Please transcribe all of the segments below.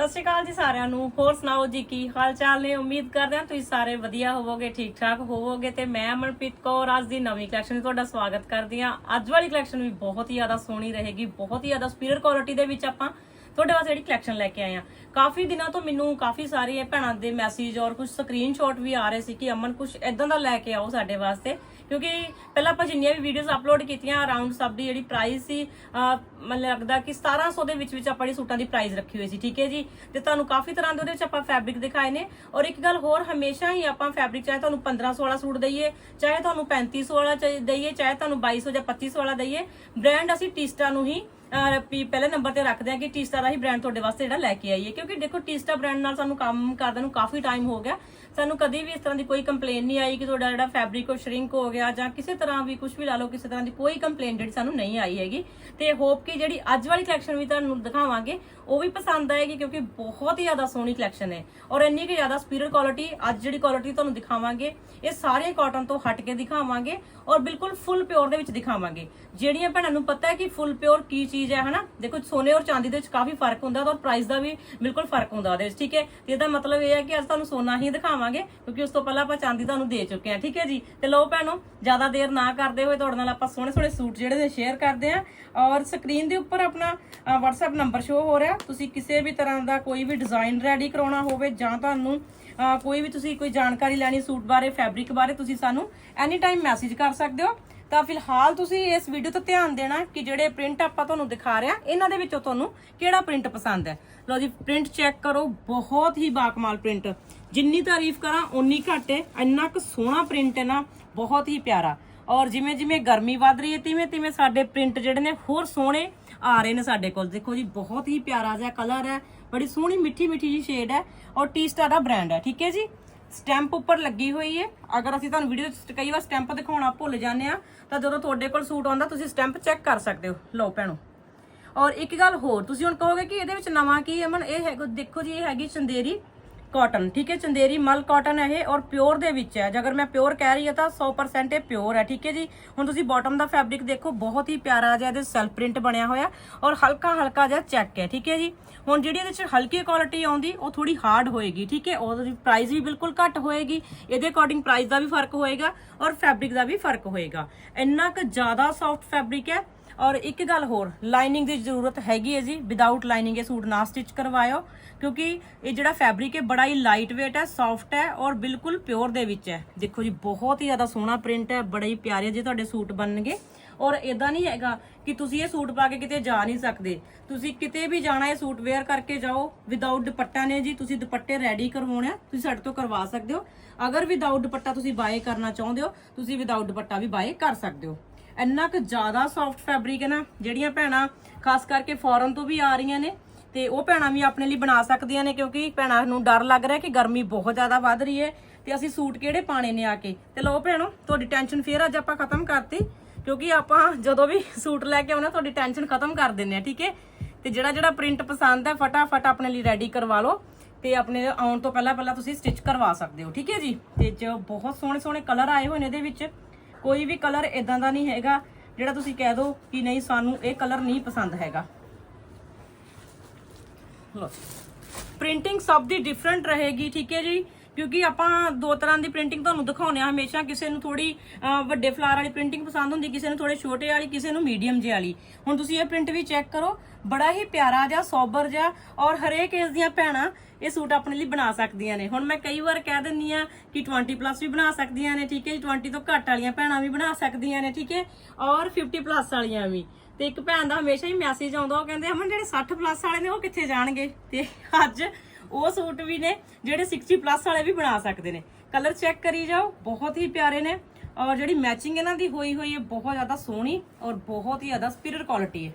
ਸਤਿ ਸ਼੍ਰੀ ਅਕਾਲ ਜੀ ਸਾਰਿਆਂ ਨੂੰ। ਹੋਰ ਸੁਣਾਓ ਜੀ, ਕੀ ਹਾਲ ਚਾਲ ਨੇ? ਉਮੀਦ ਕਰਦੇ ਹਾਂ ਤੁਸੀਂ ਸਾਰੇ ਵਧੀਆ ਹੋਵੋਗੇ ਠੀਕ ਠਾਕ ਹੋਵੋਗੇ ਤੇ ਮੈਂ ਅਮਨਪ੍ਰੀਤ ਕੌਰ ਅੱਜ ਦੀ ਨਵੀਂ ਕਲੈਕਸ਼ਨ ਵਿੱਚ ਤੁਹਾਡਾ ਸਵਾਗਤ ਕਰਦੀ ਹਾਂ। ਅੱਜ ਵਾਲੀ ਕਲੈਕਸ਼ਨ ਵੀ ਬਹੁਤ ਹੀ ਜ਼ਿਆਦਾ ਸੋਹਣੀ ਰਹੇਗੀ, ਬਹੁਤ ਹੀ ਜ਼ਿਆਦਾ ਸੁਪੀਰੀਅਰ ਕੁਆਲਿਟੀ ਦੇ ਵਿੱਚ ਆਪਾਂ ਤੁਹਾਡੇ ਵਾਸਤੇ ਜਿਹੜੀ ਕਲੈਕਸ਼ਨ ਲੈ ਕੇ ਆਏ ਆ ਕਾਫੀ ਦਿਨਾਂ ਤੋਂ ਮੈਨੂੰ ਕਾਫੀ ਸਾਰੇ ਭੈਣਾਂ ਦੇ ਮੈਸੇਜ ਔਰ ਕੁਝ ਸਕਰੀਨਸ਼ਾਟ ਵੀ ਆ ਰਹੇ ਸੀ ਕਿ ਅਮਨ ਕੁਝ ਇਦਾਂ ਦਾ ਲੈ ਕੇ ਆਓ ਸਾਡੇ ਵਾਸਤੇ। ਕਿਉਂਕਿ ਪਹਿਲਾਂ ਆਪਾਂ ਜਿੰਨੀਆਂ ਵੀ ਵੀਡੀਓਜ਼ ਅਪਲੋਡ ਕੀਤੀਆਂ ਅਰਾਊਂਡ ਸਭ ਦੀ ਜਿਹੜੀ ਪ੍ਰਾਈਸ ਸੀ ਅਹ, ਲੱਗਦਾ ਕਿ 1700 ਦੇ ਵਿੱਚ ਵਿੱਚ ਆਪਾਂ ਜਿਹੜੀ ਸੂਟਾਂ ਦੀ ਪ੍ਰਾਈਸ ਰੱਖੀ ਹੋਈ ਸੀ ਠੀਕ ਹੈ ਜੀ? ਤੇ ਤੁਹਾਨੂੰ ਕਾਫੀ ਤਰ੍ਹਾਂ ਦੇ ਉਹਦੇ ਵਿੱਚ ਆਪਾਂ ਫੈਬਰਿਕ ਦਿਖਾਏ ਨੇ। ਔਰ ਇੱਕ ਗੱਲ ਹੋਰ ਹਮੇਸ਼ਾ ਹੀ ਆਪਾਂ ਫੈਬਰਿਕ ਚਾਹੇ ਤੁਹਾਨੂੰ 1500 ਵਾਲਾ ਸੂਟ ਦਈਏ ਚਾਹੇ ਤੁਹਾਨੂੰ 3500 ਵਾਲਾ ਚਾਹੀ- ਦਈਏ ਚਾਹੇ ਤੁਹਾਨੂੰ 2200 ਜਾਂ 2500 ਵਾਲਾ ਦਈਏ ਬ੍ਰਾਂਡ ਅਸੀਂ ਟਿਸਟਾ ਨੂੰ ਹੀ ਪਹਿਲੇ ਨੰਬਰ ਤੇ ਰੱਖਦੇ ਆ ਕਿ ਟਿਸਟਾ ਦਾ ਹੀ ਬ੍ਰਾਂਡ ਤੁਹਾਡੇ ਵਾਸਤੇ ਜਿਹੜਾ ਲੈ ਕੇ ਆਈਏ। ਕਿਉਂਕਿ ਦੇਖੋ ਟਿਸਟਾ ਬ੍ਰਾਂਡ ਨਾਲ ਸਾਨੂੰ ਕੰਮ ਕਰਦੇ ਨੂੰ ਕਾਫੀ ਟਾਈਮ ਹੋ ਗਿਆ। ਸਾਨੂੰ ਕਦੀ ਵੀ ਇਸ ਤਰ੍ਹਾਂ ਦੀ ਕੋਈ ਕੰਪਲੇਨ ਨਹੀਂ ਆਈ ਕਿ ਤੁਹਾਡਾ ਜਿਹੜਾ ਫੈਬਰਿਕ ਉਹ ਸ਼ਰਿੰਕ ਹੋ ਗਿਆ ਜਾਂ ਕਿਸੇ ਤਰ੍ਹਾਂ ਵੀ ਕੁਝ ਵੀ ਲਾ ਲਓ, ਕਿਸੇ ਤਰ੍ਹਾਂ ਦੀ ਕੋਈ ਕੰਪਲੇਨ ਜਿਹੜੀ ਸਾਨੂੰ ਨਹੀਂ ਆਈ ਹੈਗੀ। ਤੇ ਹੋਪ ਕਿ ਜਿਹੜੀ ਅੱਜ ਵਾਲੀ ਕਲੈਕਸ਼ਨ ਵੀ ਤੁਹਾਨੂੰ ਦਿਖਾਵਾਂਗੇ, ਉਹ ਵੀ ਪਸੰਦ ਆਏਗੀ ਕਿਉਂਕਿ ਬਹੁਤ ਹੀ ਜ਼ਿਆਦਾ ਸੋਹਣੀ ਕਲੈਕਸ਼ਨ ਹੈ ਔਰ ਇੰਨੀ ਕਿ ਜ਼ਿਆਦਾ ਸੁਪੀਰੀਅਰ ਕੁਆਲਿਟੀ ਅੱਜ ਜਿਹੜੀ ਕੁਆਲਿਟੀ ਤੁਹਾਨੂੰ ਦਿਖਾਵਾਂਗੇ, ਇਹ ਸਾਰੇ ਕਾਟਨ ਤੋਂ ਹਟ ਕੇ ਦਿਖਾਵਾਂਗੇ ਔਰ ਬਿਲਕੁਲ ਫੁੱਲ ਪਿਓਰ ਦੇ ਵਿੱਚ ਦਿਖਾਵਾਂਗੇ। ਜਿਹੜੀਆਂ ਭੈਣਾਂ ਨੂੰ ਪਤਾ ਹੈ ਕਿ ਫੁੱਲ ਪਿਓਰ ਕੀ ਚੀਜ਼ ਹੈ, ਹਨਾ? ਦੇਖੋ, ਸੋਨੇ ਔਰ ਚਾਂਦੀ ਦੇ ਵਿੱਚ ਕਾਫੀ ਫ਼ਰਕ ਹੁੰਦਾ ਔਰ ਪ੍ਰਾਈਸ ਦਾ ਵੀ ਬਿਲਕੁਲ ਫ਼ਰਕ ਹੁੰਦਾ ਉਹਦੇ ਵਿੱਚ, ਠੀਕ ਹੈ? ਤੇ ਇਹਦਾ ਮਤਲਬ ਇਹ ਹੈ ਕਿ ਅੱਜ ਤੁਹਾਨੂੰ ਸੋਨਾ ਹੀ ਦਿਖਾਵਾਂਗੇ। ਕਿਉਂਕਿ ਉਸ ਤੋਂ ਪਹਿਲਾਂ ਆਪਾਂ ਚਾਂਦੀ ਤੁਹਾਨੂੰ ਦੇ ਚੁੱਕੇ ਹਾਂ ਠੀਕ ਹੈ ਜੀ? ਤੇ ਲਓ ਭੈਣੋ ਜ਼ਿਆਦਾ ਦੇਰ ਨਾ ਕਰਦੇ ਹੋਏ ਤੁਹਾਡੇ ਨਾਲ ਆਪਾਂ ਸੋਹਣੇ ਸੋਹਣੇ ਸੂਟ ਜਿਹੜੇ ਨੇ ਸ਼ੇਅਰ ਕਰਦੇ ਹਾਂ। ਔਰ ਸਕਰੀਨ ਦੇ ਉੱਪਰ ਆਪਣਾ ਅ, WhatsApp ਨੰਬਰ ਸ਼ੋ ਹੋ ਰਿਹਾ। ਤੁਸੀਂ ਕਿਸੇ ਵੀ ਤਰ੍ਹਾਂ ਦਾ ਕੋਈ ਵੀ ਡਿਜ਼ਾਈਨ ਰੈਡੀ ਕਰਾਉਣਾ ਹੋਵੇ ਜਾਂ ਤੁਹਾਨੂੰ ਕੋਈ ਵੀ ਤੁਸੀਂ ਕੋਈ ਜਾਣਕਾਰੀ ਲੈਣੀ ਸੂਟ ਬਾਰੇ ਫੈਬਰਿਕ ਬਾਰੇ ਤੁਸੀਂ ਸਾਨੂੰ ਐਨੀ ਟਾਈਮ ਮੈਸੇਜ ਕਰ ਸਕਦੇ ਹੋ। ਤਾਂ ਫਿਲਹਾਲ ਤੁਸੀਂ ਇਸ ਵੀਡੀਓ ਤੇ ਧਿਆਨ ਦੇਣਾ ਕਿ ਜਿਹੜੇ ਪ੍ਰਿੰਟ ਆਪਾਂ ਤੁਹਾਨੂੰ ਦਿਖਾ ਰਹੇ ਹਾਂ ਇਹਨਾਂ ਦੇ ਵਿੱਚੋਂ ਤੁਹਾਨੂੰ ਕਿਹੜਾ ਪ੍ਰਿੰਟ ਪਸੰਦ ਹੈ। ਲਓ ਜੀ ਪ੍ਰਿੰਟ ਚੈੱਕ ਕਰੋ ਬਹੁਤ ਹੀ ਬਾਕਮਾਲ ਪ੍ਰਿੰਟ ਜਿੰਨੀ ਤਾਰੀਫ ਕਰਾਂ ਉਨੀ ਘੱਟ ਹੈ। ਇੰਨਾ ਕੁ ਸੋਹਣਾ ਪ੍ਰਿੰਟ ਹੈ ਨਾ, ਬਹੁਤ ਹੀ ਪਿਆਰਾ। ਔਰ ਜਿਵੇਂ ਜਿਵੇਂ ਗਰਮੀ ਵੱਧ ਰਹੀ ਹੈ, ਤਿਵੇਂ ਤਿਵੇਂ ਸਾਡੇ ਪ੍ਰਿੰਟ ਜਿਹੜੇ ਨੇ ਹੋਰ ਸੋਹਣੇ ਆ ਰਹੇ ਨੇ ਸਾਡੇ ਕੋਲ। ਦੇਖੋ ਜੀ, ਬਹੁਤ ਹੀ ਪਿਆਰਾ ਜਿਹਾ ਕਲਰ ਹੈ। ਬੜੀ ਸੋਹਣੀ ਮਿੱਠੀ ਮਿੱਠੀ ਜੀ ਸ਼ੇਡ ਹੈ। ਔਰ ਟੀ ਸਟਾਰ ਦਾ ਬ੍ਰਾਂਡ ਹੈ, ਠੀਕ ਹੈ ਜੀ? ਸਟੈਂਪ ਉੱਪਰ ਲੱਗੀ ਹੋਈ ਹੈ। ਅਗਰ ਅਸੀਂ ਤੁਹਾਨੂੰ ਵੀਡੀਓ 'ਚ ਕਈ ਵਾਰ ਸਟੈਂਪ ਦਿਖਾਉਣਾ ਭੁੱਲ ਜਾਂਦੇ ਆ ਤਾਂ ਜਦੋਂ ਤੁਹਾਡੇ ਕੋਲ ਸੂਟ ਆਉਂਦਾ, ਤੁਸੀਂ ਸਟੈਂਪ ਚੈੱਕ ਕਰ ਸਕਦੇ ਹੋ। ਲਓ ਭੈਣੋ। ਔਰ ਇੱਕ ਗੱਲ ਹੋਰ, ਤੁਸੀਂ ਹੁਣ ਕਹੋਗੇ ਕਿ ਇਹਦੇ ਵਿੱਚ ਨਵਾਂ ਕੀ ਹੈ? ਮਨ ਇਹ ਹੈ ਦੇਖੋ ਜੀ, ਇਹ ਹੈਗੀ ਚੰਦੇਰੀ। ਕਾਟਨ ਠੀਕ ਹੈ, ਚੰਦੇਰੀ ਮਲ ਕਾਟਨ ਹੈ ਇਹ ਔਰ ਪਿਓਰ ਦੇ ਵਿੱਚ ਹੈ। ਜੇ ਮੈਂ ਪਿਓਰ ਕਹਿ ਰਹੀ ਹਾਂ ਤਾਂ 100% ਇਹ ਪਿਓਰ ਹੈ, ਠੀਕ ਹੈ ਜੀ। ਹੁਣ ਤੁਸੀਂ ਬਾਟਮ ਦਾ ਫੈਬਰਿਕ ਦੇਖੋ, ਬਹੁਤ ਹੀ ਪਿਆਰਾ ਜਿਹਾ ਇਹਦੇ ਸੈਲਫ ਪ੍ਰਿੰਟ ਬਣਿਆ ਹੋਇਆ ਔਰ ਹਲਕਾ ਹਲਕਾ ਜਿਹਾ ਚੈੱਕ ਹੈ, ਠੀਕ ਹੈ ਜੀ। ਹੁਣ ਜਿਹੜੀ ਇਹਦੇ ਚ ਹਲਕੀ ਕੁਆਲਿਟੀ ਆਉਂਦੀ, ਉਹ ਥੋੜੀ ਹਾਰਡ ਹੋਏਗੀ, ਠੀਕ ਹੈ। ਉਹਦੀ ਪ੍ਰਾਈਸ ਵੀ ਬਿਲਕੁਲ ਘੱਟ ਹੋਏਗੀ, ਇਹਦੇ ਅਕੋਰਡਿੰਗ ਪ੍ਰਾਈਸ ਦਾ ਵੀ ਫ਼ਰਕ ਹੋਏਗਾ ਔਰ ਫੈਬਰਿਕ ਦਾ ਵੀ ਫ਼ਰਕ ਹੋਏਗਾ। ਇੰਨਾ ਕੁ ਜ਼ਿਆਦਾ ਸੌਫਟ ਫੈਬਰਿਕ ਹੈ ਔਰ ਇੱਕ ਗੱਲ ਹੋਰ ਲਾਈਨਿੰਗ ਦੀ ਜ਼ਰੂਰਤ ਹੈਗੀ ਹੈ ਜੀ ਵਿਦਆਊਟ ਲਾਈਨਿੰਗ ਇਹ ਸੂਟ ਨਾ ਸਟਿਚ ਕਰਵਾਇਓ, ਕਿਉਂਕਿ ਇਹ ਜਿਹੜਾ ਫੈਬਰਿਕ ਹੈ ਬੜਾ ਹੀ ਲਾਈਟ weight ਹੈ ਸੌਫਟ ਹੈ ਔਰ ਬਿਲਕੁਲ ਪਿਓਰ ਦੇ ਵਿੱਚ ਹੈ। ਦੇਖੋ ਜੀ, ਬਹੁਤ ਹੀ ਜ਼ਿਆਦਾ ਸੋਹਣਾ ਪ੍ਰਿੰਟ ਹੈ, ਬੜੇ ਹੀ ਪਿਆਰੇ ਜੇ ਤੁਹਾਡੇ ਸੂਟ ਬਣਨਗੇ। ਔਰ ਇਦਾਂ ਨਹੀਂ ਹੈਗਾ ਕਿ ਤੁਸੀਂ ਇਹ ਸੂਟ ਪਾ ਕੇ ਕਿਤੇ ਜਾ ਨਹੀਂ ਸਕਦੇ। ਤੁਸੀਂ ਕਿਤੇ ਵੀ ਜਾਣਾ, ਇਹ ਸੂਟ ਵੇਅਰ ਕਰਕੇ ਜਾਓ ਵਿਦਆਊਟ ਦੁਪੱਟਾ ਨੇ ਜੀ, ਤੁਸੀਂ ਦੁਪੱਟੇ ਰੈਡੀ ਕਰਵਾਉਣੇ ਆ, ਤੁਸੀਂ ਸਾਡੇ ਤੋਂ ਕਰਵਾ ਸਕਦੇ ਹੋ। ਅਗਰ ਵਿਦਆਊਟ ਦੁਪੱਟਾ ਤੁਸੀਂ ਬਾਏ ਕਰਨਾ ਚਾਹੁੰਦੇ ਹੋ, ਤੁਸੀਂ ਵਿਦਆਊਟ ਦੁਪੱਟਾ ਵੀ ਬਾਏ ਕਰ ਸਕਦੇ ਹੋ। ਇੰਨਾ ਕੁ ਜ਼ਿਆਦਾ ਸੌਫਟ ਫੈਬਰਿਕ ਹੈ ਨਾ, ਜਿਹੜੀਆਂ ਭੈਣਾਂ ਖਾਸ ਕਰਕੇ ਫੋਰਨ ਤੋਂ ਵੀ ਆ ਰਹੀਆਂ ਨੇ, ਤੇ ਉਹ ਭੈਣਾਂ ਵੀ ਆਪਣੇ ਲਈ ਬਣਾ ਸਕਦੀਆਂ ਨੇ, ਕਿਉਂਕਿ ਭੈਣਾਂ ਨੂੰ ਡਰ ਲੱਗ ਰਿਹਾ ਕਿ ਗਰਮੀ ਬਹੁਤ ਜ਼ਿਆਦਾ ਵੱਧ ਰਹੀ ਹੈ, ਤੇ ਅਸੀਂ ਸੂਟ ਕਿਹੜੇ ਪਾਣੇ ਨੇ ਆ ਕੇ। ਤੇ ਲਓ ਭੈਣੋ, ਤੁਹਾਡੀ ਟੈਨਸ਼ਨ ਫੇਰ ਅੱਜ ਆਪਾਂ ਖਤਮ ਕਰਤੀ, ਕਿਉਂਕਿ ਆਪਾਂ ਜਦੋਂ ਵੀ ਸੂਟ ਲੈ ਕੇ ਆਉਣਾ, ਤੁਹਾਡੀ ਟੈਨਸ਼ਨ ਖਤਮ ਕਰ ਦਿੰਨੇ ਆ ਠੀਕ ਹੈ? ਤੇ ਜਿਹੜਾ ਜਿਹੜਾ ਪ੍ਰਿੰਟ ਪਸੰਦ ਹੈ, ਫਟਾਫਟ ਆਪਣੇ ਲਈ ਰੈਡੀ ਕਰਵਾ ਲਓ, ਤੇ ਆਪਣੇ ਆਉਣ ਤੋਂ ਪਹਿਲਾਂ ਪਹਿਲਾਂ ਤੁਸੀਂ ਸਟਿਚ ਕਰਵਾ ਸਕਦੇ ਹੋ, ਠੀਕ ਹੈ ਜੀ? ਤੇ ਜੋ ਬਹੁਤ ਸੋਹਣੇ ਸੋਹਣੇ ਕਲਰ ਆਏ ਹੋਏ ਨੇ ਇਹਦੇ ਵਿੱਚ ਕੋਈ ਵੀ ਕਲਰ ਇਦਾਂ ਦਾ ਨਹੀਂ ਹੈਗਾ ਜਿਹੜਾ ਤੁਸੀਂ ਕਹਿ ਦੋ ਕਿ ਨਹੀਂ, ਸਾਨੂੰ ਇਹ ਕਲਰ ਨਹੀਂ ਪਸੰਦ ਹੈਗਾ। ਪ੍ਰਿੰਟਿੰਗ ਸਭ ਦੀ ਡਿਫਰੈਂਟ ਰਹੇਗੀ, ਠੀਕ ਹੈ ਜੀ? ਕਿਉਂਕਿ ਆਪਾਂ ਦੋ ਤਰ੍ਹਾਂ ਦੀ ਪ੍ਰਿੰਟਿੰਗ ਤੁਹਾਨੂੰ ਦਿਖਾਉਨੇ ਆ ਹਮੇਸ਼ਾ ਕਿਸੇ ਨੂੰ ਥੋੜੀ ਵੱਡੇ ਫਲਾਰ ਵਾਲੀ ਪ੍ਰਿੰਟਿੰਗ ਪਸੰਦ ਹੁੰਦੀ, ਕਿਸੇ ਨੂੰ ਥੋੜੇ ਛੋਟੇ ਵਾਲੀ, ਕਿਸੇ ਨੂੰ ਮੀਡੀਅਮ ਜਿਹੀ ਵਾਲੀ। ਹੁਣ ਤੁਸੀਂ ਇਹ ਪ੍ਰਿੰਟ ਵੀ ਚੈੱਕ ਕਰੋ, ਬੜਾ ਹੀ ਪਿਆਰਾ ਜਿਹਾ, ਸੋਬਰ ਜਿਹਾ ਔਰ ਹਰੇਕ ਇਸ ਦੀਆਂ ਭੈਣਾਂ ਇਹ ਸੂਟ ਆਪਣੇ ਲਈ ਬਣਾ ਸਕਦੀਆਂ ਨੇ। ਹੁਣ ਮੈਂ ਕਈ ਵਾਰ ਕਹਿ ਦਿੰਨੀ ਆ ਕਿ 20 ਪਲੱਸ ਵੀ ਬਣਾ ਸਕਦੀਆਂ ਨੇ, ਠੀਕ ਹੈ ਜੀ? 20 ਤੋਂ ਘੱਟ ਵਾਲੀਆਂ ਭੈਣਾਂ ਵੀ ਬਣਾ ਸਕਦੀਆਂ ਨੇ, ਠੀਕ ਹੈ? ਔਰ 50 ਪਲੱਸ ਵਾਲੀਆਂ ਵੀ। ਤੇ ਇੱਕ ਭੈਣ ਦਾ ਹਮੇਸ਼ਾ ਹੀ ਮੈਸੇਜ ਆਉਂਦਾ, ਉਹ ਕਹਿੰਦੇ, ਅਮਨ, ਜਿਹੜੇ 60 ਪਲੱਸ ਵਾਲੇ ਨੇ, ਉਹ ਕਿੱਥੇ ਜਾਣਗੇ? ਤੇ ਅੱਜ ਉਹ ਸੂਟ ਵੀ ਨੇ ਜਿਹੜੇ 60 ਪਲੱਸ ਵਾਲੇ ਵੀ ਬਣਾ ਸਕਦੇ ਨੇ। ਕਲਰ ਚੈੱਕ ਕਰੀ ਜਾਓ, ਬਹੁਤ ਹੀ ਪਿਆਰੇ ਨੇ। ਔਰ ਜਿਹੜੀ ਮੈਚਿੰਗ ਇਹਨਾਂ ਦੀ ਹੋਈ ਹੋਈ ਹੈ, ਬਹੁਤ ਜ਼ਿਆਦਾ ਸੋਹਣੀ ਔਰ ਬਹੁਤ ਹੀ ਜ਼ਿਆਦਾ ਸੁਪੀਰੀਅਰ ਕੁਆਲਿਟੀ ਹੈ।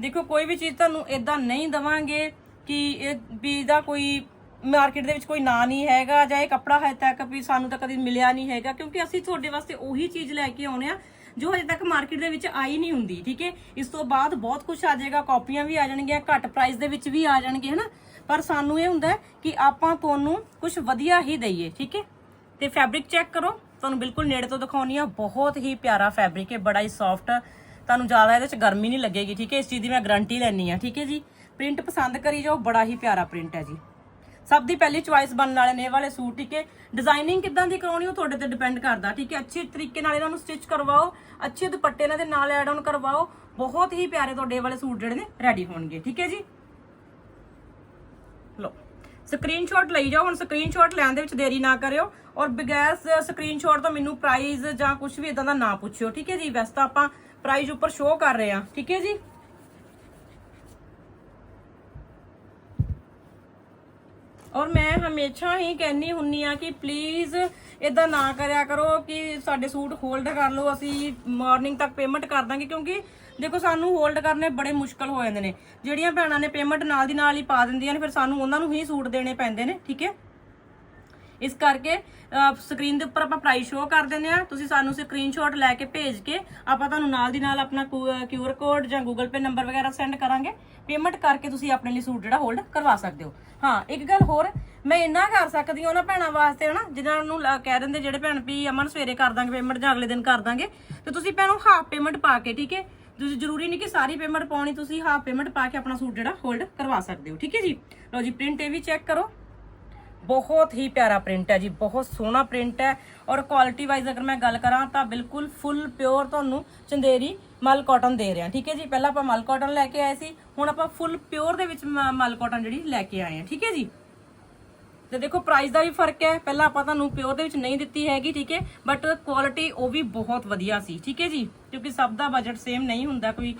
ਦੇਖੋ, ਕੋਈ ਵੀ ਚੀਜ਼ ਤੁਹਾਨੂੰ ਇਦਾਂ ਨਹੀਂ ਦਵਾਂਗੇ ਕਿ ਇਹ ਵੀ ਦਾ ਕੋਈ ਮਾਰਕੀਟ ਦੇ ਵਿੱਚ ਕੋਈ ਨਾਂ ਨਹੀਂ ਹੈਗਾ ਜਾਂ ਇਹ ਕੱਪੜਾ ਹਜੇ ਤੱਕ ਵੀ ਸਾਨੂੰ ਤਾਂ ਕਦੀ ਮਿਲਿਆ ਨਹੀਂ ਹੈਗਾ, ਕਿਉਂਕਿ ਅਸੀਂ ਤੁਹਾਡੇ ਵਾਸਤੇ ਉਹੀ ਚੀਜ਼ ਲੈ ਕੇ ਆਉਨੇ ਆ ਜੋ ਹਜੇ ਤੱਕ ਮਾਰਕੀਟ ਦੇ ਵਿੱਚ ਆਈ ਨਹੀਂ ਹੁੰਦੀ, ਠੀਕ ਹੈ? ਇਸ ਤੋਂ ਬਾਅਦ ਬਹੁਤ ਕੁਝ ਆ ਜਾਏਗਾ, ਕਾਪੀਆਂ ਵੀ ਆ ਜਾਣਗੀਆਂ, ਘੱਟ ਪ੍ਰਾਈਸ ਦੇ ਵਿੱਚ ਵੀ ਆ ਜਾਣਗੇ, ਹਨਾ? ਪਰ ਸਾਨੂੰ ਇਹ ਹੁੰਦਾ ਕਿ ਆਪਾਂ ਤੁਹਾਨੂੰ ਕੁਝ ਵਧੀਆ ਹੀ ਦਈਏ, ਠੀਕ ਹੈ? ਤੇ ਫੈਬਰਿਕ ਚੈੱਕ ਕਰੋ। ਤੁਹਾਨੂੰ ਬਿਲਕੁਲ ਨੇੜੇ ਤੋਂ ਦਿਖਾਉਣੀ ਆ। ਬਹੁਤ ਹੀ ਪਿਆਰਾ ਫੈਬਰਿਕ ਹੈ, ਬੜਾ ਹੀ ਸੌਫਟ ਤੁਹਾਨੂੰ ਜ਼ਿਆਦਾ ਇਹਦੇ ਚ ਗਰਮੀ ਨਹੀਂ ਲੱਗੇਗੀ, ਠੀਕ ਹੈ? ਇਸ ਚੀਜ਼ ਦੀ ਮੈਂ ਗਾਰੰਟੀ ਲੈਣੀ ਆ ਠੀਕ ਹੈ ਜੀ? ਪ੍ਰਿੰਟ ਪਸੰਦ ਕਰੀ ਜਾਓ, ਬੜਾ ਹੀ ਪਿਆਰਾ ਪ੍ਰਿੰਟ ਹੈ ਜੀ। ਸਭ ਦੀ ਪਹਿਲੀ ਚੁਆਇਸ ਬਣਨ ਵਾਲੇ ਨੇ ਇਹ ਵਾਲੇ ਸੂਟ, ਠੀਕ ਹੈ? ਡਿਜ਼ਾਈਨਿੰਗ ਕਿੱਦਾਂ ਦੀ ਕਰਾਉਣੀ ਉਹ ਤੁਹਾਡੇ ਤੇ ਡਿਪੈਂਡ ਕਰਦਾ, ਠੀਕ ਹੈ? ਅੱਛੇ ਤਰੀਕੇ ਨਾਲ ਇਹਨਾਂ ਨੂੰ ਸਟਿਚ ਕਰਵਾਓ, ਅੱਛੇ ਦੁਪੱਟੇ ਇਹਨਾਂ ਦੇ ਨਾਲ ਐਡ ਆਨ ਕਰਵਾਓ, ਬਹੁਤ ਹੀ ਪਿਆਰੇ ਤੁਹਾਡੇ ਵਾਲੇ ਸੂਟ ਜਿਹੜੇ ਨੇ ਰੈਡੀ ਹੋਣਗੇ, ਠੀਕ ਹੈ ਜੀ? ਲਓ ਸਕਰੀਨਸ਼ਾਟ ਲਈ ਜਾਓ, ਹੁਣ ਸਕਰੀਨਸ਼ਾਟ ਲੈਣ ਦੇ ਵਿੱਚ ਦੇਰੀ ਨਾ ਕਰਿਓ ਔਰ ਬਗੈਰ ਸਕਰੀਨਸ਼ਾਟ ਤੋਂ ਮੈਨੂੰ ਪ੍ਰਾਈਸ ਜਾਂ ਕੁਝ ਵੀ ਇਦਾਂ ਦਾ ਨਾ ਪੁੱਛਿਓ, ਠੀਕ ਹੈ ਜੀ? ਵੈਸੇ ਤਾਂ ਆਪਾਂ ਪ੍ਰਾਈਸ ਉੱਪਰ ਸ਼ੋਅ ਕਰ ਰਹੇ ਹਾਂ, ਠੀਕ ਹੈ ਜੀ? ਔਰ ਮੈਂ ਹਮੇਸ਼ਾ ਹੀ ਕਹਿੰਨੀ ਹੁੰਨੀ ਆ ਕਿ ਪਲੀਜ਼ ਇਦਾਂ ਨਾ ਕਰਿਆ ਕਰੋ ਕਿ ਸਾਡੇ ਸੂਟ ਹੋਲਡ ਕਰ ਲਓ, ਅਸੀਂ ਮਾਰਨਿੰਗ ਤੱਕ ਪੇਮੈਂਟ ਕਰ ਦਾਂਗੇ, ਕਿਉਂਕਿ ਦੇਖੋ ਸਾਨੂੰ ਹੋਲਡ ਕਰਨੇ ਬੜੇ ਮੁਸ਼ਕਲ ਹੋ ਜਾਂਦੇ ਨੇ। ਜਿਹੜੀਆਂ ਭੈਣਾਂ ਨੇ ਪੇਮੈਂਟ ਨਾਲ ਦੀ ਨਾਲ ਹੀ ਪਾ ਦਿੰਦੀਆਂ ਨੇ, ਫਿਰ ਸਾਨੂੰ ਉਹਨਾਂ ਨੂੰ ਹੀ ਸੂਟ ਦੇਣੇ ਪੈਂਦੇ ਨੇ, ਠੀਕ ਹੈ? ਇਸ ਕਰਕੇ ਸਕਰੀਨ ਦੇ ਉੱਪਰ ਆਪਾਂ ਪ੍ਰਾਈਸ ਸ਼ੋਅ ਕਰ ਦਿੰਦੇ ਆ ਤੁਸੀਂ ਸਾਨੂੰ ਸਕਰੀਨਸ਼ਾਟ ਲੈ ਕੇ ਭੇਜ ਕੇ ਆਪਾਂ ਤੁਹਾਨੂੰ ਨਾਲ ਦੀ ਨਾਲ ਆਪਣਾ ਕਿਊਆਰ ਕੋਡ ਜਾਂ ਗੂਗਲ ਪੇ ਨੰਬਰ ਵਗੈਰਾ ਸੈਂਡ ਕਰਾਂਗੇ। ਪੇਮੈਂਟ ਕਰਕੇ ਤੁਸੀਂ ਆਪਣੇ ਲਈ ਸੂਟ ਜਿਹੜਾ ਹੋਲਡ ਕਰਵਾ ਸਕਦੇ ਹੋ। ਹਾਂ, ਇੱਕ ਗੱਲ ਹੋਰ, ਮੈਂ ਇੰਨਾ ਕਰ ਸਕਦੀ ਹਾਂ ਉਹਨਾਂ ਭੈਣਾਂ ਵਾਸਤੇ, ਹਨਾ, ਜਿਨ੍ਹਾਂ ਨੂੰ ਲਾ- ਕਹਿ ਦਿੰਦੇ ਜਿਹੜੇ ਭੈਣ ਵੀ ਅਮਨ ਸਵੇਰੇ ਕਰ ਦਾਂਗੇ ਪੇਮੈਂਟ ਜਾਂ ਅਗਲੇ ਦਿਨ ਕਰ ਦਾਂਗੇ। ਤੇ ਤੁਸੀਂ ਭੈਣੋ ਹਾਫ ਪੇਮੈਂਟ ਪਾ ਕੇ, ਠੀਕ ਹੈ? ਤੁਸੀਂ ਜ਼ਰੂਰੀ ਨਹੀਂ ਕਿ ਸਾਰੀ ਪੇਮੈਂਟ ਪਾਉਣੀ, ਤੁਸੀਂ ਹਾਫ ਪੇਮੈਂਟ ਪਾ ਕੇ ਆਪਣਾ ਸੂਟ ਜਿਹੜਾ ਹੋਲਡ ਕਰਵਾ ਸਕਦੇ ਹੋ, ਠੀਕ ਹੈ ਜੀ? ਲਓ ਜੀ ਪ੍ਰਿੰਟ ਇਹ ਵੀ ਚੈੱਕ ਕਰੋ। ਬਹੁਤ ਹੀ ਪਿਆਰਾ ਪ੍ਰਿੰਟ ਹੈ ਜੀ, ਬਹੁਤ ਸੋਹਣਾ ਪ੍ਰਿੰਟ ਹੈ। ਔਰ ਕੁਆਲਿਟੀ ਵਾਈਜ਼ ਅਗਰ ਮੈਂ ਗੱਲ ਕਰਾਂ ਤਾਂ ਬਿਲਕੁਲ ਫੁੱਲ ਪਿਓਰ ਤੁਹਾਨੂੰ ਚੰਦੇਰੀ ਮਲ ਕਾਟਨ ਦੇ ਰਿਹਾ। ਠੀਕ ਹੈ ਜੀ, ਪਹਿਲਾਂ ਆਪਾਂ ਮਲ ਕਾਟਨ ਲੈ ਕੇ ਆਏ ਸੀ, ਹੁਣ ਆਪਾਂ ਫੁੱਲ ਪਿਓਰ ਦੇ ਵਿੱਚ ਮ- ਮਲ ਕਾਟਨ ਜਿਹੜੀ ਲੈ ਕੇ ਆਏ ਹਾਂ। ਠੀਕ ਹੈ ਜੀ? ਤੇ ਦੇਖੋ ਪ੍ਰਾਈਸ ਦਾ ਵੀ ਫ਼ਰਕ ਹੈ। ਪਹਿਲਾਂ ਆਪਾਂ ਤੁਹਾਨੂੰ ਪਿਓਰ ਦੇ ਵਿੱਚ ਨਹੀਂ ਦਿੱਤੀ ਹੈਗੀ, ਠੀਕ ਹੈ ਬਟ ਕੁਆਲਿਟੀ ਉਹ ਵੀ ਬਹੁਤ ਵਧੀਆ ਸੀ। ਠੀਕ ਹੈ ਜੀ? ਕਿਉਂਕਿ ਸਭ ਦਾ ਬਜਟ ਸੇਮ ਨਹੀਂ ਹੁੰਦਾ ਕੋਈ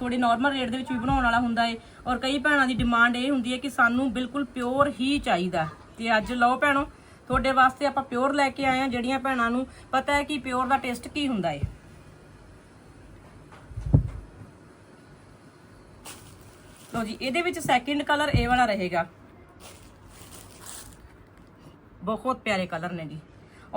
ਥੋੜੀ ਨਾਰਮਲ ਰੇਟ ਦੇ ਵਿੱਚ ਵੀ ਬਣਾਉਣ ਵਾਲਾ ਹੁੰਦਾ ਹੈ ਔਰ ਕਈ ਭੈਣਾਂ ਦੀ ਡਿਮਾਂਡ ਇਹ ਹੁੰਦੀ ਹੈ ਕਿ ਸਾਨੂੰ ਬਿਲਕੁਲ ਪਿਓਰ ਹੀ ਚਾਹੀਦਾ। ਤੇ ਅੱਜ ਲਓ ਭੈਣੋ, ਤੁਹਾਡੇ ਵਾਸਤੇ ਆਪਾਂ ਪਿਓਰ ਲੈ ਕੇ ਆਏ ਆ ਜਿਹੜੀਆਂ ਭੈਣਾਂ ਨੂੰ ਪਤਾ ਹੈ ਕਿ ਪਿਓਰ ਦਾ ਟੇਸਟ ਕੀ ਹੁੰਦਾ ਏ। ਲਓ ਜੀ, ਇਹਦੇ ਵਿੱਚ ਸੈਕਿੰਡ ਕਲਰ ਇਹ ਵਾਲਾ ਰਹੇਗਾ। ਬਹੁਤ ਪਿਆਰੇ ਕਲਰ ਨੇ ਜੀ।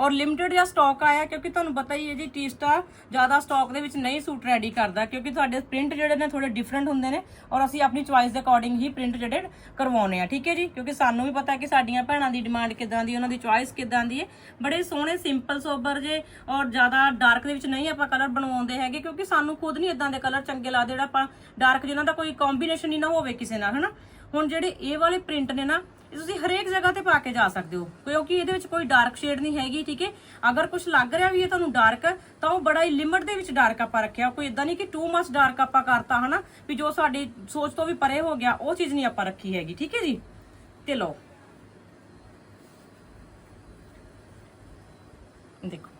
ਔਰ ਲਿਮਟਿਡ ਜਿਹਾ ਸਟਾਕ ਆਇਆ, ਕਿਉਂਕਿ ਤੁਹਾਨੂੰ ਪਤਾ ਹੀ ਹੈ ਜੀ ਟੀਸਟਾ ਜ਼ਿਆਦਾ ਸਟਾਕ ਦੇ ਵਿੱਚ ਨਹੀਂ ਸੂਟ ਰੈਡੀ ਕਰਦਾ, ਕਿਉਂਕਿ ਤੁਹਾਡੇ ਪ੍ਰਿੰਟ ਜਿਹੜੇ ਨੇ ਥੋੜੇ ਡਿਫਰੈਂਟ ਹੁੰਦੇ ਨੇ ਔਰ ਅਸੀਂ ਆਪਣੀ ਚੁਆਇਸ ਦੇ ਅਕੋਰਡਿੰਗ ਹੀ ਪ੍ਰਿੰਟ ਜਿਹੜੇ ਕਰਵਾਉਨੇ ਆ ਠੀਕ ਹੈ ਜੀ? ਕਿਉਂਕਿ ਸਾਨੂੰ ਵੀ ਪਤਾ ਕਿ ਸਾਡੀਆਂ ਭੈਣਾਂ ਦੀ ਡਿਮਾਂਡ ਕਿਦਾਂ ਦੀ, ਉਹਨਾਂ ਦੀ ਚੁਆਇਸ ਕਿਦਾਂ ਦੀ ਹੈ। ਬੜੇ ਸੋਹਣੇ ਸਿੰਪਲ ਸੋਬਰ ਜੇ ਔਰ ਜ਼ਿਆਦਾ ਡਾਰਕ ਦੇ ਵਿੱਚ ਨਹੀਂ ਆਪਾਂ ਕਲਰ ਬਣਵਾਉਂਦੇ ਹੈਗੇ, ਕਿਉਂਕਿ ਸਾਨੂੰ ਖੁਦ ਨਹੀਂ ਇਦਾਂ ਦੇ ਕਲਰ ਚੰਗੇ ਲੱਗਦੇ, ਜਿਹੜਾ ਆਪਾਂ ਡਾਰਕ ਜਿਹਨਾਂ ਦਾ ਕੋਈ ਕੰਬੀਨੇਸ਼ਨ ਹੀ ਨਾ ਹੋਵੇ ਕਿਸੇ ਨਾਲ, ਹਨਾ? ਹੁਣ ਜਿਹੜੇ ਇਹ ਵਾਲੇ ਪ੍ਰਿੰਟ ਨੇ ਨਾ, ਇਹ ਤੁਸੀਂ ਹਰੇਕ ਜਗ੍ਹਾ ਤੇ ਪਾ ਕੇ ਜਾ ਸਕਦੇ ਹੋ। ਕਿਉਂਕਿ ਇਹਦੇ ਵਿੱਚ ਕੋਈ ਡਾਰਕ ਸ਼ੇਡ ਨਹੀਂ ਹੈਗੀ, ਠੀਕ ਹੈ? ਅਗਰ ਕੁਝ ਲੱਗ ਰਿਹਾ ਵੀ ਇਹ ਤੁਹਾਨੂੰ ਡਾਰਕ ਤਾਂ ਉਹ ਬੜਾ ਹੀ ਲਿਮਿਟ ਦੇ ਵਿੱਚ ਡਾਰਕ ਆਪਾਂ ਰੱਖਿਆ। ਕੋਈ ਇਦਾਂ ਨਹੀਂ ਕਿ ਟੂ ਮਚ ਡਾਰਕ ਆਪਾਂ ਕਰਤਾ, ਹਨਾ? ਵੀ ਜੋ ਸਾਡੀ ਸੋਚ ਤੋਂ ਵੀ ਪਰੇ ਹੋ ਗਿਆ, ਉਹ ਚੀਜ਼ ਨਹੀਂ ਆਪਾਂ ਰੱਖੀ ਹੈਗੀ, ਠੀਕ ਹੈ ਜੀ? ਤੇ ਲਓ ਦੇਖੋ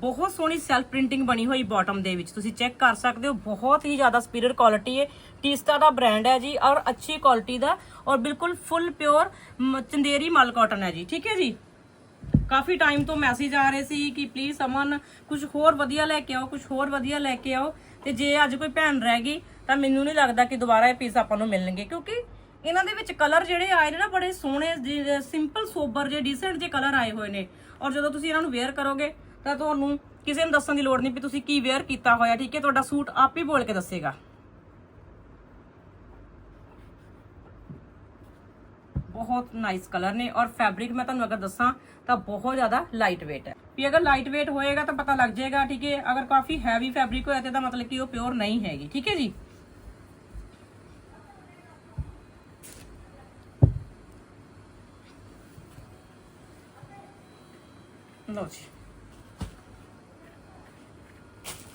ਬਹੁਤ ਸੋਹਣੀ ਸੈਲਫ ਪ੍ਰਿੰਟਿੰਗ ਬਣੀ ਹੋਈ ਬਾਟਮ ਦੇ ਵਿੱਚ। ਤੁਸੀਂ ਚੈੱਕ ਕਰ ਸਕਦੇ ਹੋ, ਬਹੁਤ ਹੀ ਜ਼ਿਆਦਾ ਸਪੀਰੀਅਰ ਕੁਆਲਿਟੀ ਹੈ। ਟੀਸਟਾ ਦਾ ਬ੍ਰਾਂਡ ਹੈ ਜੀ ਔਰ ਅੱਛੀ ਕੁਆਲਿਟੀ ਦਾ ਔਰ ਬਿਲਕੁਲ ਫੁੱਲ ਪਿਓਰ ਚੰਦੇਰੀ ਮਲ ਕਾਟਨ ਹੈ ਜੀ। ਠੀਕ ਹੈ ਜੀ? ਕਾਫੀ ਟਾਈਮ ਤੋਂ ਮੈਸੇਜ ਆ ਰਹੇ ਸੀ ਕਿ ਪਲੀਜ਼ ਅਮਨ ਕੁਝ ਹੋਰ ਵਧੀਆ ਲੈ ਕੇ ਆਓ ਕੁਝ ਹੋਰ ਵਧੀਆ ਲੈ ਕੇ ਆਓ। ਤੇ ਜੇ ਅੱਜ ਕੋਈ ਭੈਣ ਰਹਿ ਗਈ, ਤਾਂ ਮੈਨੂੰ ਨਹੀਂ ਲੱਗਦਾ ਕਿ ਦੁਬਾਰਾ ਇਹ ਪੀਸ ਆਪਾਂ ਨੂੰ ਮਿਲਣਗੇ। ਕਿਉਂਕਿ ਇਹਨਾਂ ਦੇ ਵਿੱਚ ਕਲਰ ਜਿਹੜੇ ਆਏ ਨੇ ਨਾ, ਬੜੇ ਸੋਹਣੇ ਸਿੰਪਲ ਸੋਬਰ ਜੇ ਡੀਸੈਂਟ ਜੇ ਕਲਰ ਆਏ ਹੋਏ ਨੇ। ਔਰ ਜਦੋਂ ਤੁਸੀਂ ਇਹਨਾਂ ਨੂੰ ਵੇਅਰ ਕਰੋਗੇ ਤਾਂ ਤੁਹਾਨੂੰ ਕਿਸੇ ਨੂੰ ਦੱਸਣ ਦੀ ਲੋੜ ਨਹੀਂ ਵੀ ਤੁਸੀਂ ਕੀ ਵੇਅਰ ਕੀਤਾ ਹੋਇਆ, ਠੀਕ ਹੈ? ਤੁਹਾਡਾ ਸੂਟ ਆਪ ਹੀ ਬੋਲ ਕੇ ਦੱਸੇਗਾ। ਬਹੁਤ ਨਾਈਸ ਕਲਰ ਨੇ ਔਰ ਫੈਬਰਿਕ ਮੈਂ ਤੁਹਾਨੂੰ ਅਗਰ ਦੱਸਾਂ ਤਾਂ ਬਹੁਤ ਜ਼ਿਆਦਾ ਲਾਈਟ weight ਹੈ। ਵੀ ਅਗਰ ਲਾਈਟ weight ਹੋਏਗਾ ਤਾਂ ਪਤਾ ਲੱਗ ਜਾਏਗਾ, ਠੀਕ ਹੈ? ਅਗਰ ਕਾਫੀ ਹੈਵੀ ਫੈਬਰਿਕ ਹੋਇਆ ਤੇ ਇਹਦਾ ਮਤਲਬ ਕਿ ਉਹ ਪਿਓਰ ਨਹੀਂ ਹੈਗੀ, ਠੀਕ ਹੈ ਜੀ? ਲਓ ਜੀ।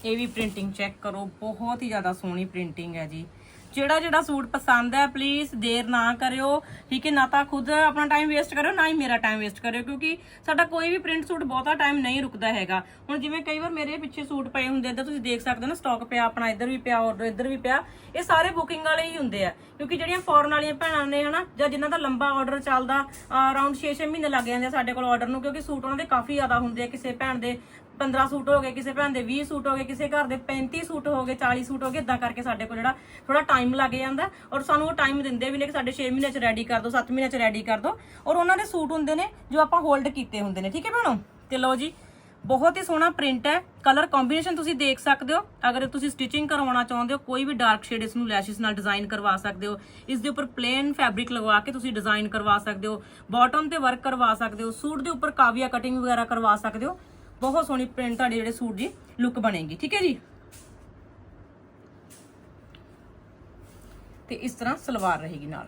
ਇਹ ਵੀ ਪ੍ਰਿੰਟਿੰਗ ਚੈੱਕ ਕਰੋ, ਬਹੁਤ ਹੀ ਜ਼ਿਆਦਾ ਸੋਹਣੀ ਪ੍ਰਿੰਟਿੰਗ ਹੈ ਜੀ। ਜਿਹੜਾ ਜਿਹੜਾ ਸੂਟ ਪਸੰਦ ਹੈ ਪਲੀਜ਼ ਦੇਰ ਨਾ ਕਰਿਓ। ਠੀਕ ਹੈ, ਨਾ ਤਾਂ ਖੁਦ ਆਪਣਾ ਟਾਈਮ ਵੇਸਟ ਕਰਿਓ, ਨਾ ਹੀ ਮੇਰਾ ਟਾਈਮ ਵੇਸਟ ਕਰਿਓ, ਕਿਉਂਕਿ ਸਾਡਾ ਕੋਈ ਵੀ ਪ੍ਰਿੰਟ ਸੂਟ ਬਹੁਤਾ ਟਾਈਮ ਨਹੀਂ ਰੁਕਦਾ ਹੈਗਾ। ਹੁਣ ਜਿਵੇਂ ਕਈ ਵਾਰ ਮੇਰੇ ਪਿੱਛੇ ਸੂਟ ਪਏ ਹੁੰਦੇ ਇੱਧਰ ਤੁਸੀਂ ਦੇਖ ਸਕਦੇ ਹੋ ਨਾ ਸਟਾਕ ਪਿਆ ਆਪਣਾ, ਇੱਧਰ ਵੀ ਪਿਆ ਆਰਡਰ ਇੱਧਰ ਵੀ ਪਿਆ। ਇਹ ਸਾਰੇ ਬੁਕਿੰਗ ਵਾਲੇ ਹੀ ਹੁੰਦੇ ਆ, ਕਿਉਂਕਿ ਜਿਹੜੀਆਂ ਫੋਰਨ ਵਾਲੀਆਂ ਭੈਣਾਂ ਨੇ ਹਨਾ, ਜਾਂ ਜਿਨ੍ਹਾਂ ਦਾ ਲੰਬਾ ਆਰਡਰ ਚੱਲਦਾ ਅਰਾਊਂਡ 6-6 ਮਹੀਨੇ ਲੱਗ ਜਾਂਦੇ ਆ ਸਾਡੇ ਕੋਲ ਆਰਡਰ ਨੂੰ, ਕਿਉਂਕਿ ਸੂਟ ਉਹਨਾਂ ਦੇ ਕਾਫੀ ਜ਼ਿਆਦਾ ਹੁੰਦੇ ਆ, ਕਿਸੇ ਭੈਣ ਦੇ 15 ਸੂਟ ਹੋ ਗਏ, ਕਿਸੇ ਭੈਣ ਦੇ 20 ਸੂਟ ਹੋ ਗਏ, ਕਿਸੇ ਘਰ ਦੇ 35 ਸੂਟ ਹੋ ਗਏ 40 ਸੂਟ ਹੋ ਗਏ ਇਦਾਂ ਕਰਕੇ ਸਾਡੇ ਕੋਲ ਜਿਹੜਾ ਥੋੜਾ ਟਾਈਮ ਲੱਗ ਜਾਂਦਾ ਔਰ ਸਾਨੂੰ ਉਹ ਟਾਈਮ ਦਿੰਦੇ ਵੀ ਨੇ ਕਿ ਸਾਡੇ 6 ਮਹੀਨੇ ਚ ਰੈਡੀ ਕਰ ਦਿਓ 7 ਮਹੀਨੇ ਚ ਰੈਡੀ ਕਰ ਦਿਓ ਔਰ ਉਹਨਾਂ ਦੇ ਸੂਟ ਹੁੰਦੇ ਨੇ ਜੋ ਆਪਾਂ ਹੋਲਡ ਕੀਤੇ ਹੁੰਦੇ ਨੇ, ਠੀਕ ਹੈ ਭੈਣੋ? ਤੇ ਲਓ ਜੀ, ਬਹੁਤ ਹੀ ਸੋਹਣਾ ਪ੍ਰਿੰਟ ਹੈ ਕਲਰ ਕੰਬੀਨੇਸ਼ਨ ਤੁਸੀਂ ਦੇਖ ਸਕਦੇ ਹੋ, ਅਗਰ ਤੁਸੀਂ ਸਟਿਚਿੰਗ ਕਰਵਾਉਣਾ ਚਾਹੁੰਦੇ ਹੋ, ਕੋਈ ਵੀ ਡਾਰਕ ਸ਼ੇਡ ਇਸ ਨੂੰ ਲੈਸ਼ਸ ਨਾਲ ਡਿਜ਼ਾਈਨ ਕਰਵਾ ਸਕਦੇ ਹੋ ਇਸ ਦੇ ਉੱਪਰ ਪਲੇਨ ਫੈਬਰਿਕ ਲਗਵਾ ਕੇ ਤੁਸੀਂ ਡਿਜ਼ਾਈਨ ਕਰਵਾ ਸਕਦੇ ਹੋ ਬਾਟਮ ਤੇ ਵਰਕ ਕਰਵਾ ਸਕਦੇ ਹੋ, ਸੂਟ ਦੇ ਉੱਪਰ ਕਾਵੀਆ ਕਟਿੰਗ ਵਗੈਰਾ ਕਰਵਾ ਸਕਦੇ ਹੋ ਬਹੁਤ ਸੋਹਣੀ ਪ੍ਰਿੰਟ ਤੁਹਾਡੇ ਜਿਹੜੇ ਸੂਟ ਦੀ ਲੁੱਕ ਬਣੇਗੀ, ਠੀਕ ਹੈ ਜੀ? ਤੇ ਇਸ ਤਰ੍ਹਾਂ ਸਲਵਾਰ ਰਹੇਗੀ ਨਾਲ।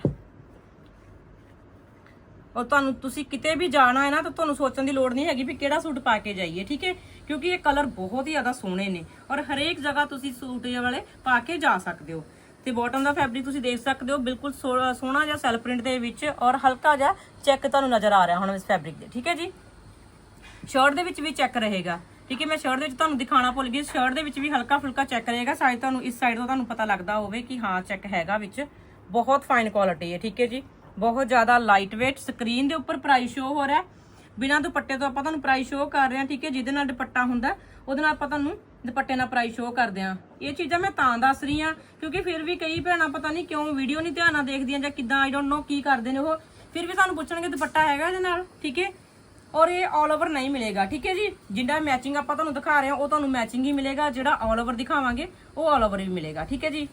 ਔਰ ਤੁਹਾਨੂੰ ਤੁਸੀਂ ਕਿਤੇ ਵੀ ਜਾਣਾ ਹੈ ਨਾ, ਤਾਂ ਤੁਹਾਨੂੰ ਸੋਚਣ ਦੀ ਲੋੜ ਨਹੀਂ ਹੈਗੀ ਵੀ ਕਿਹੜਾ ਸੂਟ ਪਾ ਕੇ ਜਾਈਏ, ਠੀਕ ਹੈ? ਕਿਉਂਕਿ ਇਹ ਕਲਰ ਬਹੁਤ ਹੀ ਜ਼ਿਆਦਾ ਸੋਹਣੇ ਨੇ ਔਰ ਹਰੇਕ ਜਗ੍ਹਾ ਤੁਸੀਂ ਸੂਟ ਇਹ ਵਾਲੇ ਪਾ ਕੇ ਜਾ ਸਕਦੇ ਹੋ। ਤੇ ਬਾਟਮ ਦਾ ਫੈਬਰਿਕ ਤੁਸੀਂ ਦੇਖ ਸਕਦੇ ਹੋ, ਬਿਲਕੁਲ ਸੋ- ਸੋਹਣਾ ਜਿਹਾ ਸੈਲ ਪ੍ਰਿੰਟ ਦੇ ਵਿੱਚ ਔਰ ਹਲਕਾ ਜਿਹਾ ਚੈੱਕ ਤੁਹਾਨੂੰ ਨਜ਼ਰ ਆ ਰਿਹਾ ਹੁਣ ਇਸ ਫੈਬਰਿਕ ਦੇ, ਠੀਕ ਹੈ ਜੀ? ਸ਼ਰਟ ਦੇ ਵਿੱਚ ਵੀ ਚੈੱਕ ਰਹੇਗਾ। ਠੀਕ ਹੈ, ਮੈਂ ਸ਼ਰਟ ਦੇ ਵਿੱਚ ਤੁਹਾਨੂੰ ਦਿਖਾਣਾ ਭੁੱਲ ਗਈ। ਸ਼ਰਟ ਦੇ ਵਿੱਚ ਵੀ ਹਲਕਾ ਫੁਲਕਾ ਚੈੱਕ ਰਹੇਗਾ। ਸਾਈਡ ਤੁਹਾਨੂੰ ਇਸ ਸਾਈਡ ਤੋਂ ਤੁਹਾਨੂੰ ਪਤਾ ਲੱਗਦਾ ਹੋਵੇ ਕਿ ਹਾਂ ਚੈੱਕ ਹੈਗਾ ਵਿੱਚ। ਬਹੁਤ ਫਾਈਨ ਕੁਆਲਿਟੀ ਹੈ, ਠੀਕ ਹੈ ਜੀ। ਬਹੁਤ ਜ਼ਿਆਦਾ ਲਾਈਟ weight ਸਕਰੀਨ ਦੇ ਉੱਪਰ ਪ੍ਰਾਈਸ ਸ਼ੋ ਹੋ ਰਿਹਾ ਬਿਨਾਂ ਦੁਪੱਟੇ ਤੋਂ ਆਪਾਂ ਤੁਹਾਨੂੰ ਪ੍ਰਾਈਸ ਸ਼ੋ ਕਰ ਰਹੇ ਹਾਂ, ਠੀਕ ਹੈ। ਜਿਹਦੇ ਨਾਲ ਦੁਪੱਟਾ ਹੁੰਦਾ, ਉਹਦੇ ਨਾਲ ਆਪਾਂ ਤੁਹਾਨੂੰ ਦੁਪੱਟੇ ਨਾਲ ਪ੍ਰਾਈਸ ਸ਼ੋ ਕਰਦੇ ਹਾਂ। ਇਹ ਚੀਜ਼ਾਂ ਮੈਂ ਤਾਂ ਦੱਸ ਰਹੀ ਹਾਂ, ਕਿਉਂਕਿ ਫਿਰ ਵੀ ਕਈ ਭੈਣਾਂ ਪਤਾ ਨਹੀਂ ਕਿਉਂ ਵੀਡੀਓ ਨਹੀਂ ਧਿਆਨ ਨਾਲ ਦੇਖਦੀਆਂ ਜਾਂ ਕਿਦਾਂ ਆਈ ਡੋਨਟ ਨੋ ਕੀ ਕਰਦੇ ਨੇ ਉਹ। ਫਿਰ ਵੀ ਤੁਹਾਨੂੰ ਪੁੱਛਣਗੇ ਦੁਪੱਟਾ ਹੈਗਾ ਇਹਦੇ ਨਾਲ, ਠੀਕ ਹੈ। ਔਰ ਇਹ 올 ਓਵਰ ਨਹੀਂ ਮਿਲੇਗਾ ਠੀਕ ਹੈ ਜੀ ਜਿੰਦਾ ਮੈਚਿੰਗ ਆਪਾਂ ਤੁਹਾਨੂੰ ਦਿਖਾ ਰਹੇ ਹਾਂ ਉਹ ਤੁਹਾਨੂੰ ਮੈਚਿੰਗ ਹੀ ਮਿਲੇਗਾ ਜਿਹੜਾ 올 ਓਵਰ ਦਿਖਾਵਾਂਗੇ ਉਹ 올 ਓਵਰ ਵੀ ਮਿਲੇਗਾ ਠੀਕ ਹੈ ਜੀ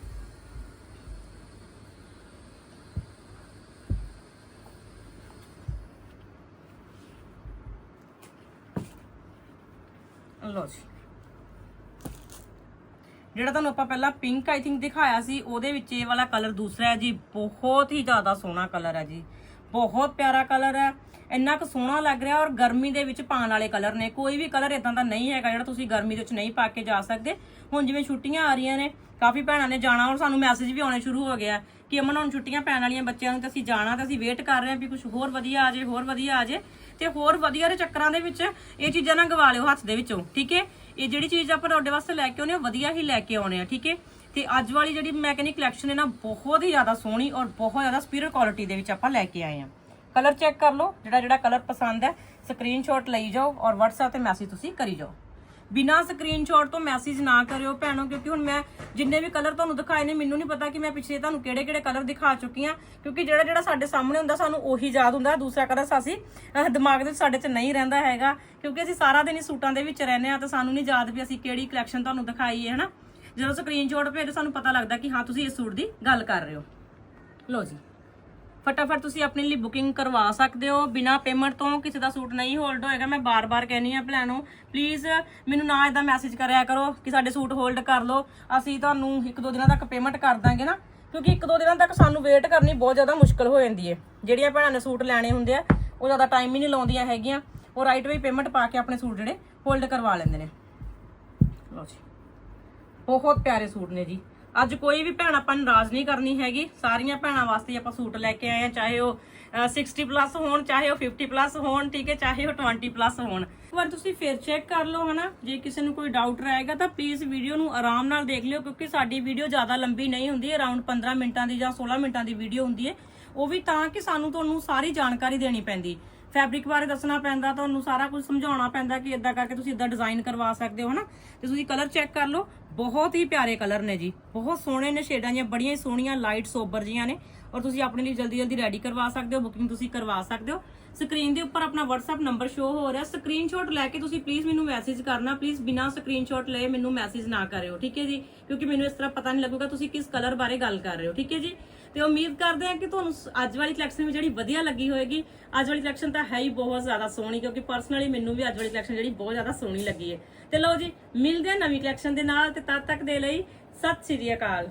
ਲਓ ਜੀ ਜਿਹੜਾ ਤੁਹਾਨੂੰ ਆਪਾਂ ਪਹਿਲਾਂ ਪਿੰਕ ਆਈ ਥਿੰਕ ਦਿਖਾਇਆ ਸੀ ਉਹਦੇ ਵਿੱਚ ਇਹ ਵਾਲਾ ਕਲਰ ਦੂਸਰਾ ਹੈ ਜੀ ਬਹੁਤ ਹੀ ਜ਼ਿਆਦਾ ਸੋਹਣਾ ਕਲਰ ਹੈ ਜੀ ਬਹੁਤ ਪਿਆਰਾ ਕਲਰ ਹੈ ਇੰਨਾ ਕੁ ਸੋਹਣਾ ਲੱਗ ਰਿਹਾ ਔਰ ਗਰਮੀ ਦੇ ਵਿੱਚ ਪਾਉਣ ਵਾਲੇ ਕਲਰ ਨੇ। ਕੋਈ ਵੀ ਕਲਰ ਇਦਾਂ ਦਾ ਨਹੀਂ ਹੈਗਾ ਜਿਹੜਾ ਤੁਸੀਂ ਗਰਮੀ ਦੇ ਵਿੱਚ ਨਹੀਂ ਪਾ ਕੇ ਜਾ ਸਕਦੇ। ਹੁਣ ਜਿਵੇਂ ਛੁੱਟੀਆਂ ਆ ਰਹੀਆਂ ਨੇ, ਕਾਫੀ ਭੈਣਾਂ ਨੇ ਜਾਣਾ ਔਰ ਸਾਨੂੰ ਮੈਸੇਜ ਵੀ ਆਉਣੇ ਸ਼ੁਰੂ ਹੋ ਗਿਆ ਕਿ ਅਮਨ, ਹੁਣ ਛੁੱਟੀਆਂ ਪੈਣ ਵਾਲੀਆਂ ਬੱਚਿਆਂ ਨੂੰ ਤਾਂ ਅਸੀਂ ਜਾਣਾ ਤਾਂ ਅਸੀਂ ਵੇਟ ਕਰ ਰਹੇ ਹਾਂ ਵੀ ਕੁਝ ਹੋਰ ਵਧੀਆ ਆ ਜੇ ਹੋਰ ਵਧੀਆ ਆ ਜੇ ਤੇ ਹੋਰ ਵਧੀਆ ਦੇ ਚੱਕਰਾਂ ਦੇ ਵਿੱਚ ਇਹ ਚੀਜ਼ਾਂ ਨਾ ਗਵਾ ਲਿਓ ਹੱਥ ਦੇ ਵਿੱਚੋਂ, ਠੀਕ ਹੈ? ਇਹ ਜਿਹੜੀ ਚੀਜ਼ ਆਪਾਂ ਤੁਹਾਡੇ ਵਾਸਤੇ ਲੈ ਕੇ ਆਉਨੇ ਆ ਵਧੀਆ ਹੀ ਲੈ ਕੇ ਆਉਨੇ ਆ ਠੀਕ ਹੈ? ਤੇ ਅੱਜ ਵਾਲੀ ਜਿਹੜੀ ਮੈਂ ਕਹਿੰਦੀ ਕਲੈਕਸ਼ਨ ਹੈ ਨਾ, ਬਹੁਤ ਹੀ ਜ਼ਿਆਦਾ ਸੋਹਣੀ ਔਰ ਬਹੁਤ ਜ਼ਿਆਦਾ ਸਪੀਰੀਅਰ ਕੁਆਲਿਟੀ ਦੇ ਵਿੱਚ ਆਪਾਂ ਲੈ ਕੇ ਆਏ ਆ ਕਲਰ ਚੈੱਕ ਕਰ ਲਓ, ਜਿਹੜਾ ਜਿਹੜਾ ਕਲਰ ਪਸੰਦ ਹੈ ਸਕਰੀਨਸ਼ਾਟ ਲਈ ਜਾਓ ਔਰ WhatsApp ਤੇ ਮੈਸੇਜ ਤੁਸੀਂ ਕਰੀ ਜਾਓ। ਬਿਨਾ ਸਕਰੀਨਸ਼ਾਟ ਤੋਂ ਮੈਸੇਜ ਨਾ ਕਰਿਓ ਭੈਣੋ, ਕਿਉਂਕਿ ਹੁਣ ਮੈਂ ਜਿੰਨੇ ਵੀ ਕਲਰ ਤੁਹਾਨੂੰ ਦਿਖਾਏ ਨੇ, ਮੈਨੂੰ ਨਹੀਂ ਪਤਾ ਕਿ ਮੈਂ ਪਿਛਲੇ ਤੁਹਾਨੂੰ ਕਿਹੜੇ ਕਿਹੜੇ ਕਲਰ ਦਿਖਾ ਚੁੱਕੀ ਆ ਕਿਉਂਕਿ ਜਿਹੜਾ ਜਿਹੜਾ ਸਾਡੇ ਸਾਹਮਣੇ ਹੁੰਦਾ, ਸਾਨੂੰ ਉਹੀ ਯਾਦ ਹੁੰਦਾ, ਦੂਸਰਾ ਕਲਰ ਅਸੀਂ ਦਿਮਾਗ ਦੇ ਵਿੱਚ ਸਾਡੇ 'ਚ ਨਹੀਂ ਰਹਿੰਦਾ ਹੈਗਾ, ਕਿਉਂਕਿ ਅਸੀਂ ਸਾਰਾ ਦਿਨ ਹੀ ਸੂਟਾਂ ਦੇ ਵਿੱਚ ਰਹਿੰਦੇ ਆ ਤਾਂ ਸਾਨੂੰ ਨਹੀਂ ਯਾਦ ਵੀ ਅਸੀਂ ਕਿਹੜੀ ਕਲੈਕਸ਼ਨ ਤੁਹਾਨੂੰ ਦਿਖਾਈ ਹੈ, ਹਨਾ? ਜਦੋਂ ਸਕਰੀਨਸ਼ਾਟ ਭੇਜ, ਸਾਨੂੰ ਪਤਾ ਲੱਗਦਾ ਕਿ ਹਾਂ, ਤੁਸੀਂ ਇਸ ਸੂਟ ਦੀ ਗੱਲ ਕਰ ਰਹੇ ਹੋ। ਲੋ ਜੀ। ਫਟਾਫਟ ਤੁਸੀਂ ਆਪਣੇ ਲਈ ਬੁਕਿੰਗ ਕਰਵਾ ਸਕਦੇ ਹੋ। ਬਿਨਾ ਪੇਮੈਂਟ ਤੋਂ ਕਿਸੇ ਦਾ ਸੂਟ ਨਹੀਂ ਹੋਲਡ ਹੋਏਗਾ। ਮੈਂ ਬਾਰ-ਬਾਰ ਕਹਿਨੀ ਆ ਭੈਣੋ ਪਲੀਜ਼ ਮੈਨੂੰ ਨਾ ਇਦਾਂ ਮੈਸੇਜ ਕਰਿਆ ਕਰੋ ਕਿ ਸਾਡੇ ਸੂਟ ਹੋਲਡ ਕਰ ਲਓ। ਅਸੀਂ ਤੁਹਾਨੂੰ ਇੱਕ ਦੋ ਦਿਨਾਂ ਤੱਕ ਪੇਮੈਂਟ ਕਰ ਦਾਂਗੇ ਨਾ, ਕਿਉਂਕਿ ਇੱਕ ਦੋ ਦਿਨਾਂ ਤੱਕ ਸਾਨੂੰ ਵੇਟ ਕਰਨੀ ਬਹੁਤ ਜ਼ਿਆਦਾ ਮੁਸ਼ਕਲ ਹੋ ਜਾਂਦੀ ਹੈ ਜਿਹੜੀਆਂ ਭੈਣਾਂ ਨੇ ਸੂਟ ਲੈਣੇ ਹੁੰਦੇ ਆ, ਉਹ ਜ਼ਿਆਦਾ ਟਾਈਮ ਹੀ ਨਹੀਂ ਲਾਉਂਦੀਆਂ ਹੈਗੀਆਂ। ਉਹ ਰਾਈਟ ਵੇ ਪੇਮੈਂਟ ਪਾ ਕੇ ਆਪਣੇ ਸੂਟ ਜਿਹੜੇ ਹੋਲਡ ਕਰਵਾ ਲੈਂਦੇ ਨੇ। ਲਓ ਜੀ। ਬਹੁਤ ਪਿਆਰੇ ਸੂਟ ਨੇ ਜੀ। ਅੱਜ ਕੋਈ ਵੀ ਭੈਣ ਆਪਾਂ ਨਾਰਾਜ਼ ਨਹੀਂ ਕਰਨੀ ਹੈਗੀ। ਸਾਰੀਆਂ ਭੈਣਾਂ ਵਾਸਤੇ ਆਪਾਂ ਸੂਟ ਲੈ ਕੇ ਆਏ ਆ ਚਾਹੇ ਉਹ ਅ, 60 ਪਲੱਸ ਹੋਣ ਚਾਹੇ ਉਹ 50 ਪਲੱਸ ਹੋਣ ਠੀਕ ਹੈ ਚਾਹੇ ਉਹ 20 ਪਲੱਸ ਹੋਣ। ਇੱਕ ਵਾਰ ਤੁਸੀਂ ਫਿਰ ਚੈੱਕ ਕਰ ਲਓ ਹਨਾ? ਜੇ ਕਿਸੇ ਨੂੰ ਕੋਈ ਡਾਊਟ ਰਹੇਗਾ ਤਾਂ ਪਲੀਜ਼ ਵੀਡੀਓ ਨੂੰ ਆਰਾਮ ਨਾਲ ਦੇਖ ਲਿਓ ਕਿਉਂਕਿ ਸਾਡੀ ਵੀਡੀਓ ਜ਼ਿਆਦਾ ਲੰਬੀ ਨਹੀਂ ਹੁੰਦੀ ਅਰਾਊਂਡ 15 ਮਿੰਟਾਂ ਦੀ ਜਾਂ 16 ਮਿੰਟਾਂ ਦੀ ਵੀਡੀਓ ਹੁੰਦੀ ਹੈ। ਉਹ ਵੀ ਤਾਂ ਕਿ ਸਾਨੂੰ ਤੁਹਾਨੂੰ ਸਾਰੀ ਜਾਣਕਾਰੀ ਦੇਣੀ ਪੈਂਦੀ। ਫੈਬਰਿਕ ਬਾਰੇ ਦੱਸਣਾ ਪੈਂਦਾ, ਤੁਹਾਨੂੰ ਸਾਰਾ ਕੁਝ ਸਮਝਾਉਣਾ ਪੈਂਦਾ ਕਿ ਇਦਾਂ ਕਰਕੇ ਤੁਸੀਂ ਇਦਾਂ ਡਿਜ਼ਾਈਨ ਕਰਵਾ ਸਕਦੇ ਹੋ, ਹਨਾ? ਤੇ ਤੁਸੀਂ ਕਲਰ ਚੈੱਕ ਕਰ ਲਓ। ਬਹੁਤ ਹੀ ਪਿਆਰੇ ਕਲਰ ਨੇ ਜੀ। ਬਹੁਤ ਸੋਹਣੇ ਨੇ ਸ਼ੇਡਾਂ ਜੀਆਂ ਬੜੀਆਂ ਹੀ ਸੋਹਣੀਆਂ ਲਾਈਟ ਸੋਬਰ ਜੀਆਂ ਨੇ। ਔਰ ਤੁਸੀਂ ਆਪਣੇ ਲਈ ਜਲਦੀ ਜਲਦੀ ਰੈਡੀ ਕਰਵਾ ਸਕਦੇ ਹੋ ਬੁਕਿੰਗ ਤੁਸੀਂ ਕਰਵਾ ਸਕਦੇ ਹੋ। ਸਕਰੀਨ ਦੇ ਉੱਪਰ ਆਪਣਾ WhatsApp ਨੰਬਰ ਸ਼ੋ ਹੋ ਰਿਹਾ। ਸਕਰੀਨਸ਼ਾਟ ਲੈ ਕੇ ਤੁਸੀਂ ਪਲੀਜ਼ ਮੈਨੂੰ ਮੈਸੇਜ ਕਰਨਾ। ਪਲੀਜ਼ ਬਿਨਾਂ ਸਕਰੀਨਸ਼ਾਟ ਲਏ ਮੈਨੂੰ ਮੈਸੇਜ ਨਾ ਕਰਿਓ, ਠੀਕ ਹੈ ਜੀ? ਕਿਉਂਕਿ ਮੈਨੂੰ ਇਸ ਤਰ੍ਹਾਂ ਪਤਾ ਨਹੀਂ ਲੱਗੂਗਾ ਤੁਸੀਂ ਕਿਸ ਕਲਰ ਬਾਰੇ ਗੱਲ ਕਰ ਰਹੇ ਹੋ, ਠੀਕ ਹੈ ਜੀ? ਤੇ ਉਮੀਦ ਕਰਦੇ ਹਾਂ ਕਿ ਤੁਹਾਨੂੰ ਅੱਜ ਵਾਲੀ ਕਲੈਕਸ਼ਨ ਵੀ ਜਿਹੜੀ ਵਧੀਆ ਲੱਗੀ ਹੋਏਗੀ। ਅੱਜ ਵਾਲੀ ਕਲੈਕਸ਼ਨ ਤਾਂ ਹੈ ਹੀ ਬਹੁਤ ਜ਼ਿਆਦਾ ਸੋਹਣੀ, ਕਿਉਂਕਿ ਪਰਸਨਲੀ ਮੈਨੂੰ ਵੀ ਅੱਜ ਵਾਲੀ ਕਲੈਕਸ਼ਨ ਜਿਹੜੀ ਬਹੁਤ ਜ਼ਿਆਦਾ ਸੋਹਣੀ ਲੱਗੀ ਹੈ। ਤੇ ਲਓ ਜੀ, ਮਿਲਦੇ ਹਾਂ ਨਵੀਂ ਕਲੈਕਸ਼ਨ ਦੇ ਨਾਲ, ਤੇ ਤਦ ਤੱਕ ਦੇ ਲਈ ਸਤਿ ਸ਼੍ਰੀ ਅਕਾਲ।